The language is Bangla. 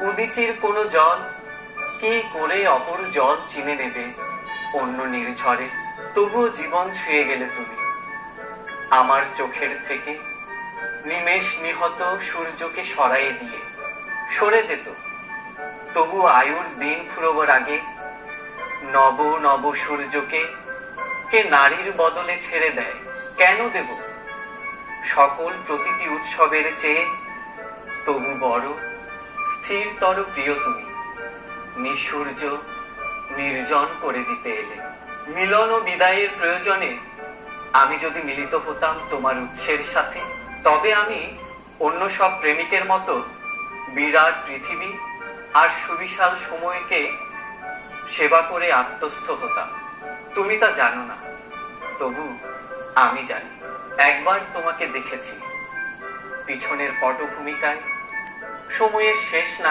উদিচির কোনো জল কি করে অপর জল চিনে নেবে? অন্য নির্ঝরে, তবুও জীবন ছুঁয়ে গেলে তুমি। আমার চোখের থেকে নিমেষ নিহত সূর্যকে সরাইয়ে দিয়ে সরে যেত। তবু আয়ুর দিন ফুরোবার আগে নব নব সূর্যকে কে নারীর বদলে ছেড়ে দেয়? কেন দেব? সকল প্রতিটি উৎসবের চেয়ে তবু বড় স্থিরতর প্রিয় তুমি। নিঃসূর্য নির্জন করে দিতে এলে। মিলন ও বিদায়ের প্রয়োজনে আমি যদি মিলিত হতাম তোমার উৎসের সাথে, তবে আমি অন্য সব প্রেমিকের মতো বিরাট পৃথিবী আর সুবিশাল সময়কে সেবা করে আত্মস্থ হতাম। তুমি তা জানো না, তবু আমি জানি। একবার তোমাকে দেখেছি। পিছনের পটভূমিকায় সময়ের শেষ না